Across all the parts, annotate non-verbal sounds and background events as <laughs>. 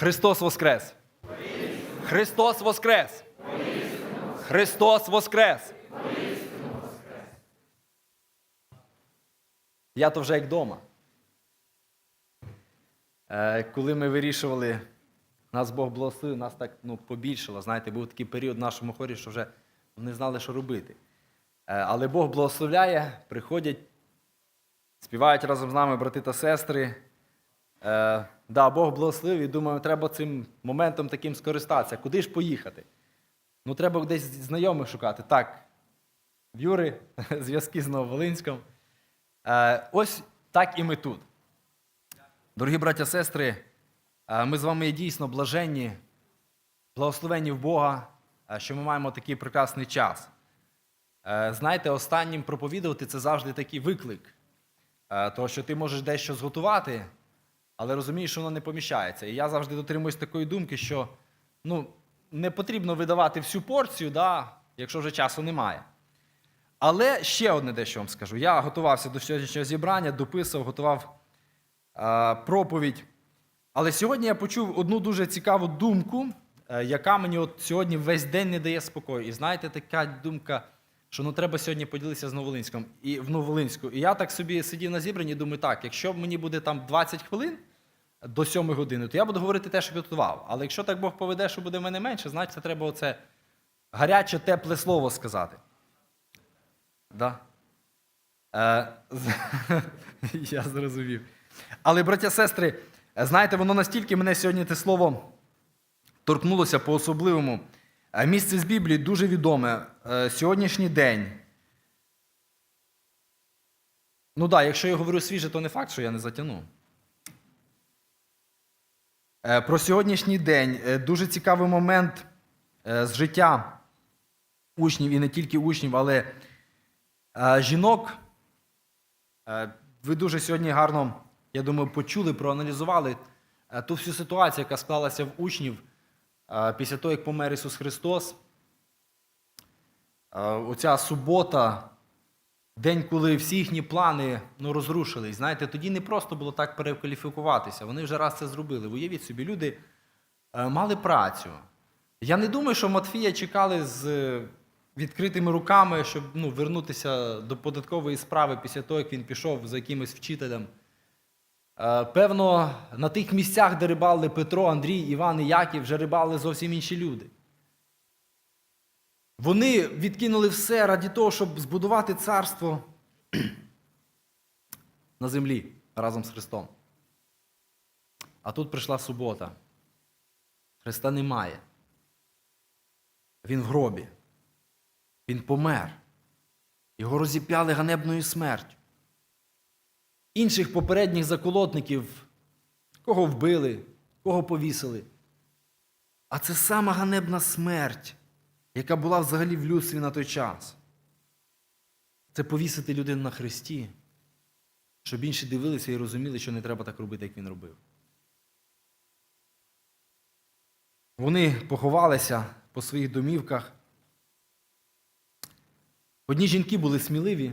Христос Воскрес! Христос Воскрес! Христос Воскрес! Я то вже як вдома. Е, коли ми вирішували, нас Бог благословив, нас так ну, побільшало. Знаєте, був такий період в нашому хорі, що вже не знали, що робити. Е, але Бог благословляє, приходять, співають разом з нами брати та сестри. Е, да, Бог благословив і думаю, треба цим моментом таким скористатися. Куди ж поїхати? Ну, треба десь знайомих шукати. Так, в Юри, <laughs> зв'язки з Нововолинськом. Е, ось так і ми тут. Дорогі браття сестри, е, ми з вами дійсно блаженні, благословенні в Бога, е, що ми маємо такий прекрасний час. Е, Знаєте, останнім проповідувати це завжди такий виклик. Тому що ти можеш дещо зготувати, але розумієш, що воно не поміщається. І я завжди дотримуюсь такої думки, що ну, не потрібно видавати всю порцію, да, якщо вже часу немає. Але ще одне дещо вам скажу. Я готувався до сьогоднішнього зібрання, дописував, готував е, проповідь. Але сьогодні я почув одну дуже цікаву думку, е, яка мені от сьогодні весь день не дає спокою. І знаєте, така думка, що ну треба сьогодні поділитися з Новолинськом і в Новолинську. І я так собі сидів на зібранні і думаю, так, якщо мені буде там 20 хвилин до 7 години, то я буду говорити те, що підготував. Але якщо так Бог поведе, що буде в мене менше, значить це треба оце гаряче, тепле слово сказати. Да. Е, <laughs> я зрозумів. Але, браття сестри, знаєте, воно настільки мене сьогодні те слово торкнулося по-особливому. Е, Місце з Біблії дуже відоме. Е, Сьогоднішній день. Ну так, да, якщо я говорю свіже, то не факт, що я не затягну. Е, Про сьогоднішній день Е, дуже цікавий момент е, з життя учнів і не тільки учнів, але жінок. Ви дуже сьогодні гарно, я думаю, почули, проаналізували ту всю ситуацію, яка склалася в учнів після того, як помер Ісус Христос. Оця субота, день, коли всі їхні плани ну, розрушились. Знаєте, тоді не просто було так перекваліфікуватися. Вони вже раз це зробили. Уявіть собі, люди е, мали працю. Я не думаю, що Матфія чекали з е, відкритими руками, щоб ну, вернутися до податкової справи після того, як він пішов за якимось вчителем. Е, Певно, на тих місцях, де рибали Петро, Андрій, Іван і Яків, вже рибали зовсім інші люди. Вони відкинули все раді того, щоб збудувати царство на землі разом з Христом. А тут прийшла субота. Христа немає. Він в гробі. Він помер. Його розіп'яли ганебною смертю. Інших попередніх заколотників, кого вбили, кого повісили. А це сама ганебна смерть, яка була взагалі в людстві на той час. Це повісити людину на хресті, щоб інші дивилися і розуміли, що не треба так робити, як він робив. Вони поховалися по своїх домівках. Одні жінки були сміливі,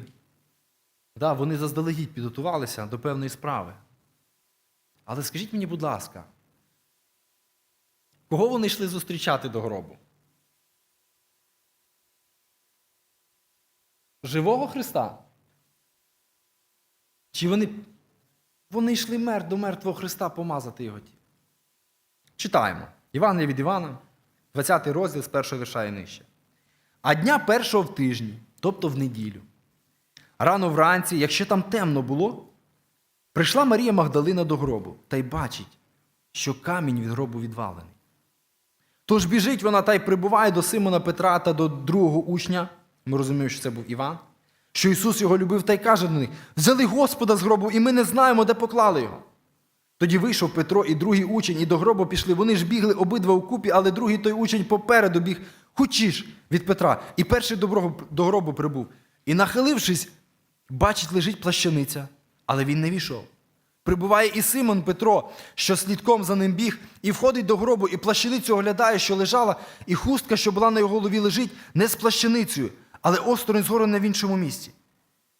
да, вони заздалегідь підготувалися до певної справи. Але скажіть мені, будь ласка, кого вони йшли зустрічати до гробу? Живого Христа? Чи вони, вони йшли мер, до мертвого Христа помазати його? Читаємо. Іван від Івана, 20 розділ з першого вірша і нижче. А дня першого в тижні, тобто в неділю, рано вранці, якщо там темно було, прийшла Марія Магдалина до гробу та й бачить, що камінь від гробу відвалений. Тож біжить вона та й прибуває до Симона Петра та до другого учня. Ми розуміємо, що це був Іван, що Ісус його любив та й каже до них: взяли Господа з гробу, і ми не знаємо, де поклали його. Тоді вийшов Петро і другий учень, і до гробу пішли. Вони ж бігли обидва у купі, але другий той учень попереду біг хучіш від Петра. І перший до гробу прибув. І, нахилившись, бачить, лежить плащаниця, але він не війшов. Прибуває і Симон Петро, що слідком за ним біг, і входить до гробу, і плащаницю оглядає, що лежала, і хустка, що була на його голові, лежить не з плащаницею, але осторонь згорне в іншому місці.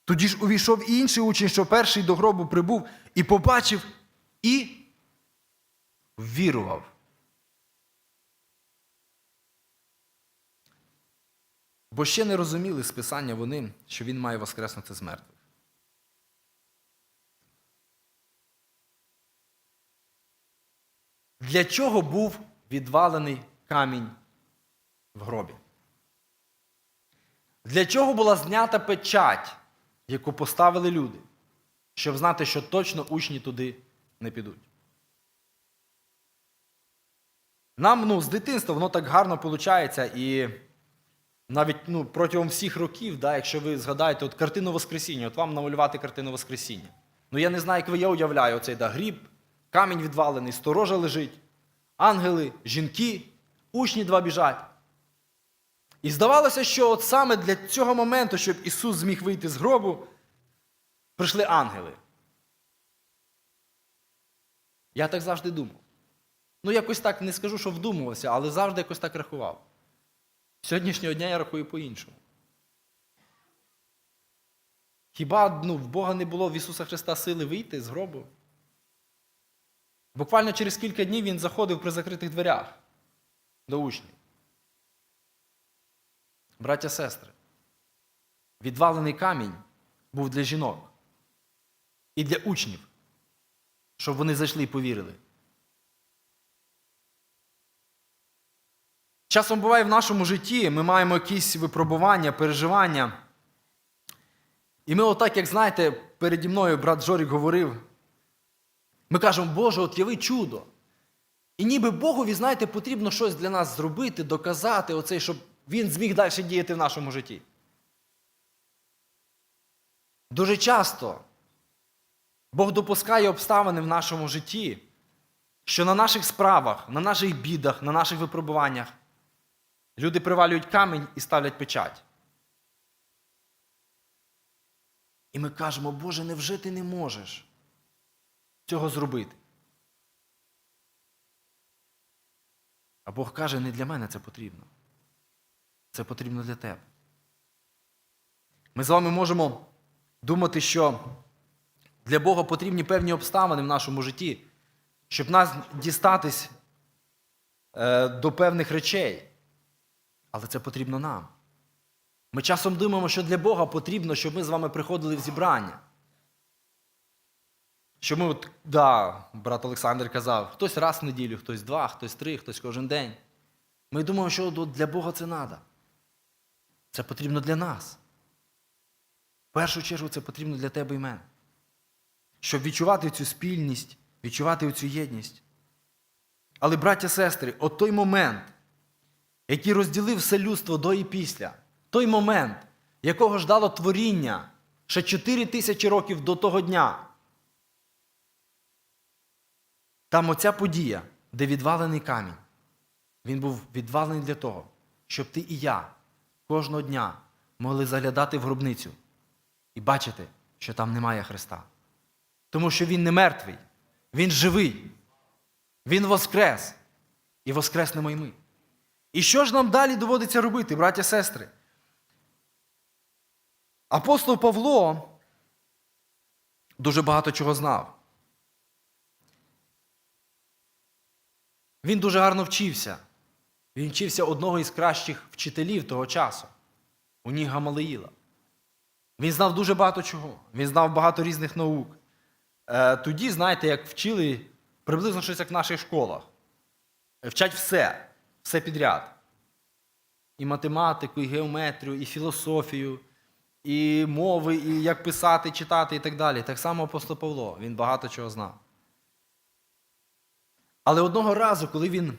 Тоді ж увійшов і інший учень, що перший до гробу прибув і побачив і вірував. Бо ще не розуміли з Писання вони, що він має воскреснути з мертвих. Для чого був відвалений камінь в гробі? Для чого була знята печать, яку поставили люди, щоб знати, що точно учні туди не підуть? Нам ну, з дитинства воно так гарно виходить, і навіть ну, протягом всіх років, да, якщо ви згадаєте от картину Воскресіння, от вам намалювати картину Воскресіння. Ну я не знаю, як ви я уявляю оцей да, гріб, камінь відвалений, сторожа лежить, ангели, жінки, учні два біжать. І здавалося, що от саме для цього моменту, щоб Ісус зміг вийти з гробу, прийшли ангели. Я так завжди думав. Ну, якось так не скажу, що вдумувався, але завжди якось так рахував. Сьогоднішнього дня я рахую по-іншому. Хіба ну, в Бога не було в Ісуса Христа сили вийти з гробу? Буквально через кілька днів Він заходив при закритих дверях до учнів. Браття сестри, відвалений камінь був для жінок і для учнів, щоб вони зайшли і повірили. Часом буває в нашому житті, ми маємо якісь випробування, переживання. І ми, отак, як знаєте, переді мною брат Жорік говорив, ми кажемо, Боже, от яви чудо. І ніби Богові, знаєте, потрібно щось для нас зробити, доказати, оцей, щоб він зміг далі діяти в нашому житті. Дуже часто Бог допускає обставини в нашому житті, що на наших справах, на наших бідах, на наших випробуваннях люди привалюють камінь і ставлять печать. І ми кажемо, Боже, невже ти не можеш цього зробити? А Бог каже, не для мене це потрібно. Це потрібно для тебе. Ми з вами можемо думати, що для Бога потрібні певні обставини в нашому житті, щоб нас дістатись е, до певних речей. Але це потрібно нам. Ми часом думаємо, що для Бога потрібно, щоб ми з вами приходили в зібрання. Що ми, от, да, брат Олександр казав, хтось раз в неділю, хтось два, хтось три, хтось кожен день. Ми думаємо, що для Бога це треба. Це потрібно для нас. В першу чергу це потрібно для тебе і мене. Щоб відчувати цю спільність, відчувати цю єдність. Але, браття сестри, от той момент, який розділив все людство до і після, той момент, якого ждало творіння ще 4 тисячі років до того дня. Там оця подія, де відвалений камінь, він був відвалений для того, щоб ти і я кожного дня могли заглядати в гробницю і бачити, що там немає Христа. Тому що Він не мертвий, Він живий, Він воскрес і воскреснемо й ми. І що ж нам далі доводиться робити, браття сестри? Апостол Павло дуже багато чого знав. Він дуже гарно вчився. Він вчився одного із кращих вчителів того часу, у них Гамалеїла. Він знав дуже багато чого. Він знав багато різних наук. Е, Тоді, знаєте, як вчили приблизно щось як в наших школах. Вчать все, все підряд. І математику, і геометрію, і філософію, і мови, і як писати, читати, і так далі. Так само апостол Павло, він багато чого знав. Але одного разу, коли він е,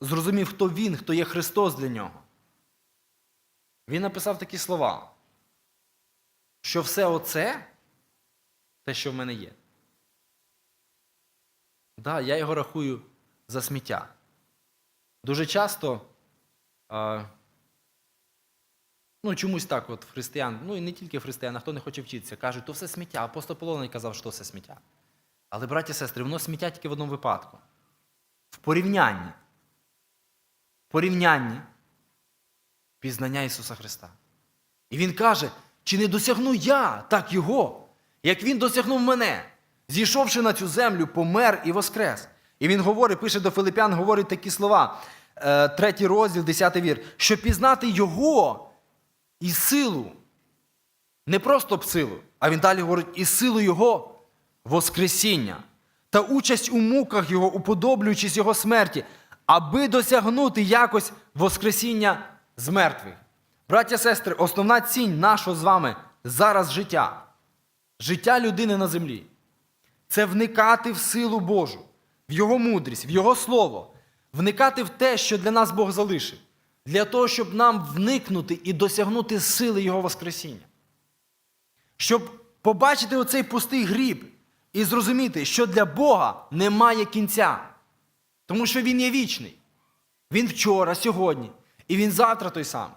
зрозумів, хто він, хто є Христос для нього, він написав такі слова, що все оце, те, що в мене є. Да, я його рахую за сміття. Дуже часто, е, ну чомусь так, от християн, ну і не тільки християн, а хто не хоче вчитися, кажуть, то все сміття. Апостол Полоний казав, що все сміття. Але, браті і сестри, воно сміття тільки в одному випадку. В порівнянні. Порівнянні пізнання Ісуса Христа. І Він каже, чи не досягну я так Його, як Він досягнув мене, зійшовши на цю землю, помер і воскрес. І він говорить, пише до Филипян, говорить такі слова. е, третій розділ, 10 вір, щоб пізнати Його і силу. Не просто б силу, а він далі говорить і силу Його Воскресіння та участь у муках Його, уподоблюючись Його смерті, аби досягнути якось Воскресіння з мертвих. Браття, сестри, основна цінь нашого з вами зараз життя, життя людини на землі це вникати в силу Божу, в Його мудрість, в Його слово, вникати в те, що для нас Бог залишив, для того, щоб нам вникнути і досягнути сили Його Воскресіння. Щоб побачити оцей пустий гріб і зрозуміти, що для Бога немає кінця, тому що Він є вічний. Він вчора, сьогодні, і він завтра той самий.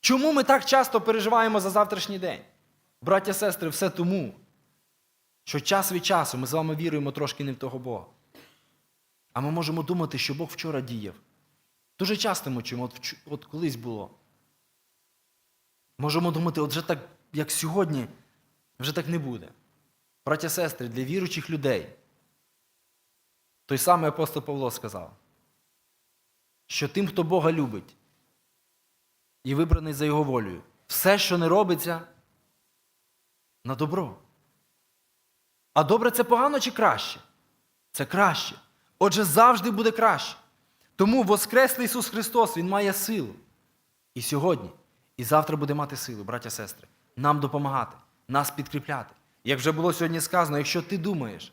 Чому ми так часто переживаємо за завтрашній день? Браття, сестри, все тому, що час від часу ми з вами віруємо трошки не в того Бога. А ми можемо думати, що Бог вчора діяв. Дуже часто ми чуємо, от, от колись було. Можемо думати, от вже так, як сьогодні, вже так не буде. Браття, сестри, для віруючих людей. Той самий апостол Павло сказав, що тим, хто Бога любить і вибраний за Його волею, все, що не робиться, на добро. А добре це погано чи краще? Це краще. Отже, завжди буде краще. Тому Воскреслий Ісус Христос, Він має силу. І сьогодні, і завтра буде мати силу, браття сестри, нам допомагати, нас підкріпляти. Як вже було сьогодні сказано, якщо ти думаєш,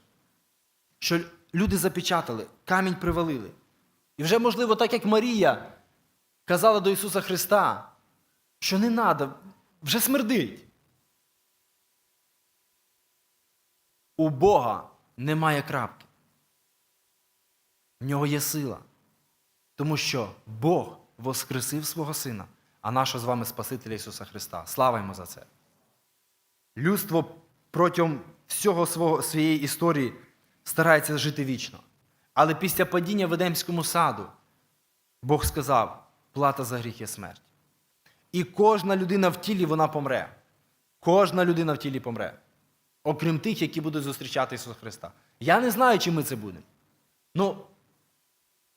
що люди запечатали, камінь привалили, і вже, можливо, так як Марія казала до Ісуса Христа, що не треба, вже смердить. У Бога немає крапки. В нього є сила. Тому що Бог воскресив свого Сина, а нашого з вами Спасителя Ісуса Христа. Слава йому за це. Людство протягом всього свого, своєї історії старається жити вічно. Але після падіння в Едемському саду Бог сказав, плата за гріх є смерть. І кожна людина в тілі вона помре. Кожна людина в тілі помре. Окрім тих, які будуть зустрічати Ісуса Христа. Я не знаю, чи ми це будемо. Ну,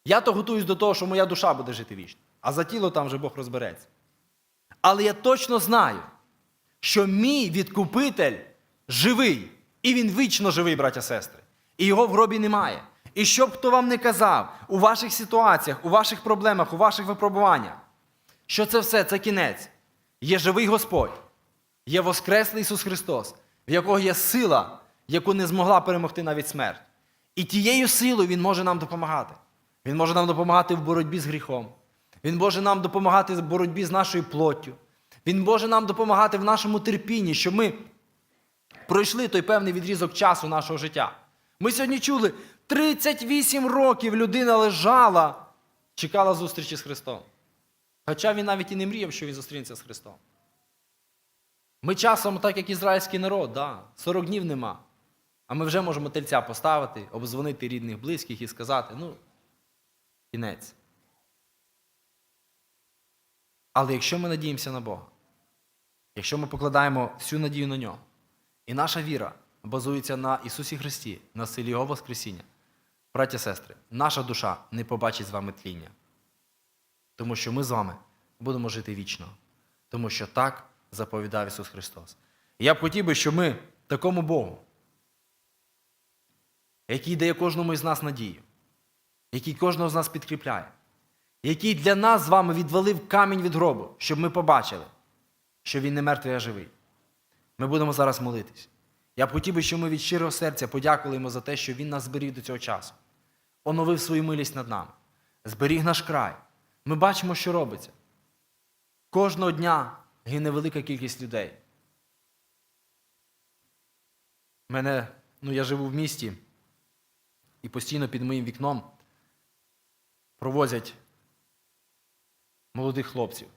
я то готуюсь до того, що моя душа буде жити вічно, а за тіло там вже Бог розбереться. Але я точно знаю, що мій відкупитель живий, і він вічно живий, браття сестри. І його в гробі немає. І що б хто вам не казав у ваших ситуаціях, у ваших проблемах, у ваших випробуваннях, що це все це кінець. Є живий Господь, є Воскреслий Ісус Христос, в якого є сила, яку не змогла перемогти навіть смерть. І тією силою Він може нам допомагати. Він може нам допомагати в боротьбі з гріхом. Він може нам допомагати в боротьбі з нашою плоттю. Він може нам допомагати в нашому терпінні, щоб ми пройшли той певний відрізок часу нашого життя. Ми сьогодні чули, 38 років людина лежала, чекала зустрічі з Христом. Хоча він навіть і не мріяв, що він зустрінеться з Христом. Ми часом, так як ізраїльський народ, да, 40 днів нема. А ми вже можемо тельця поставити, обдзвонити рідних, близьких і сказати, ну, кінець. Але якщо ми надіємося на Бога, якщо ми покладаємо всю надію на нього, і наша віра базується на Ісусі Христі, на силі Його Воскресіння, браття і сестри, наша душа не побачить з вами тління. Тому що ми з вами будемо жити вічно. Тому що так заповідав Ісус Христос. Я б хотів би, щоб ми такому Богу, який дає кожному із нас надію, який кожного з нас підкріпляє, який для нас з вами відвалив камінь від гробу, щоб ми побачили, що Він не мертвий, а живий. Ми будемо зараз молитись. Я б хотів би, щоб ми від щирого серця подякували йому за те, що Він нас зберіг до цього часу, оновив свою милість над нами, зберіг наш край. Ми бачимо, що робиться. Кожного дня гине велика кількість людей. Мене, ну я живу в місті, і постійно під моїм вікном провозять молодих хлопців.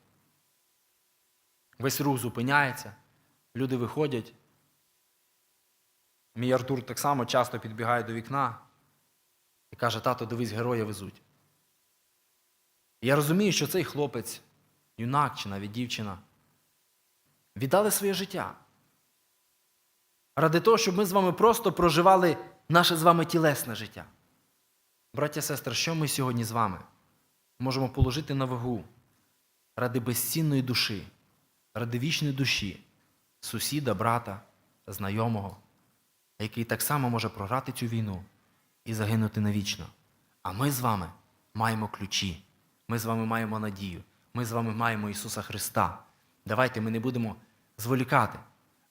Весь рух зупиняється, люди виходять. Мій Артур так само часто підбігає до вікна і каже, тато, дивись, героя везуть. Я розумію, що цей хлопець, юнак чи навіть дівчина, віддали своє життя. Ради того, щоб ми з вами просто проживали наше з вами тілесне життя. Браття сестри, що ми сьогодні з вами можемо положити на вагу ради безцінної душі, ради вічної душі, сусіда, брата, знайомого, який так само може програти цю війну і загинути навічно. А ми з вами маємо ключі, ми з вами маємо надію, ми з вами маємо Ісуса Христа. Давайте ми не будемо зволікати,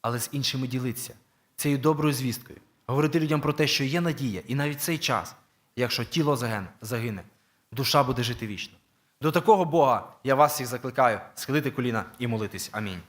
але з іншими ділитися цією доброю звісткою, говорити людям про те, що є надія, і навіть цей час, якщо тіло загине, душа буде жити вічно. До такого Бога я вас всіх закликаю схилити коліна і молитись. Амінь.